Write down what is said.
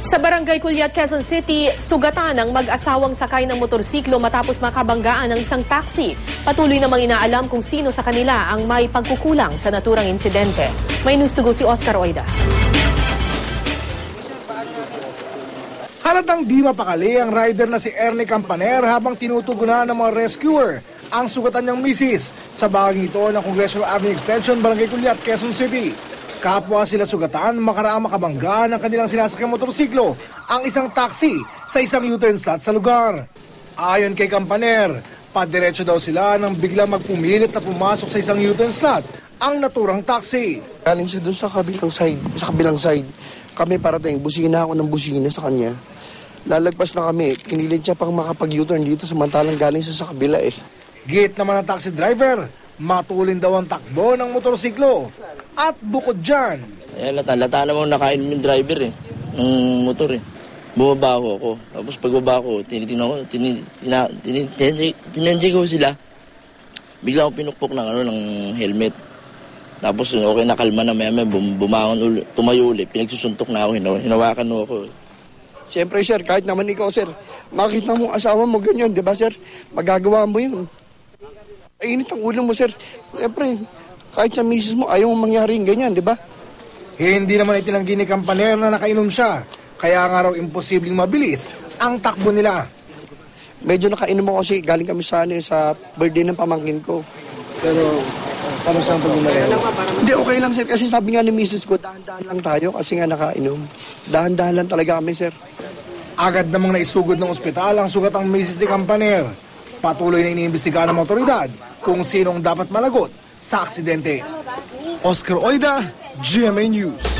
Sa Barangay Culiat, Quezon City, sugatan ang mag-asawang sakay ng motorsiklo matapos makabanggaan ng isang taxi. Patuloy namang inaalam kung sino sa kanila ang may pagkukulang sa naturang insidente. May news to go si Oscar Oida. Halatang di mapakali ang rider na si Ernie Campaner habang tinutugunan ng mga rescuer ang sugatan niyang misis sa bahagi ito ng Congressional Avenue Extension, Barangay Culiat, Quezon City. Kapwa sila sugatan makaraang makabangga ng kanilang sinasakyang motorsiklo ang isang taxi sa isang U-turn slot sa lugar. Ayon kay Campaner, padiretso daw sila nang biglang magpumilit na pumasok sa isang U-turn slot ang naturang taxi. Galing siya doon sa kabilang side, sa kabilang side. Kami parating, busina ako ng busina sa kanya. Lalagpas na kami, kinilid siya pang makapag-U-turn dito samantalang galing siya sa kabila eh. Gate naman ng taxi driver, matulin daw ang takbo ng motorsiklo. At bukod dyan, Eh, lata, lata namang nakainom yung driver eh, ng motor eh. Bumaba ako. Tapos pagbaba ko, tinitingnan ko, tinenjay ko sila. Bigla ako pinukpok ng, ano, ng helmet. Tapos okay na kalma na maya, maya bum, bumangon uli, tumayo ulit. Pinagsusuntok na ako, hinaw, hinawakan mo ako. Siyempre sir, kahit naman ikaw sir, makita mo asawa mo ganyan, di ba sir? Magagawa mo yun. Ay, init ang ulo mo sir. Siyempre, kahit sa misis mo, ayaw mo mangyari yung ganyan, di ba? hindi naman itinanggi ni Campaner na nakainom siya. Kaya nga raw imposibleng mabilis ang takbo nila. Medyo nakainom ako kasi galing kami sa, ano, eh, sa birthday ng pamangkin ko. Pero, paano saan pag Hindi, okay lang sir. Kasi sabi nga ni misis ko, dahan-dahan lang tayo kasi nga nakainom. Dahan-dahan lang talaga kami sir. Agad namang naisugod ng ospital ang sugat ang misis ni Campaner. Patuloy na iniimbestigahan ng otoridad kung sinong dapat managot sa aksidente. Oscar Oida, GMA News.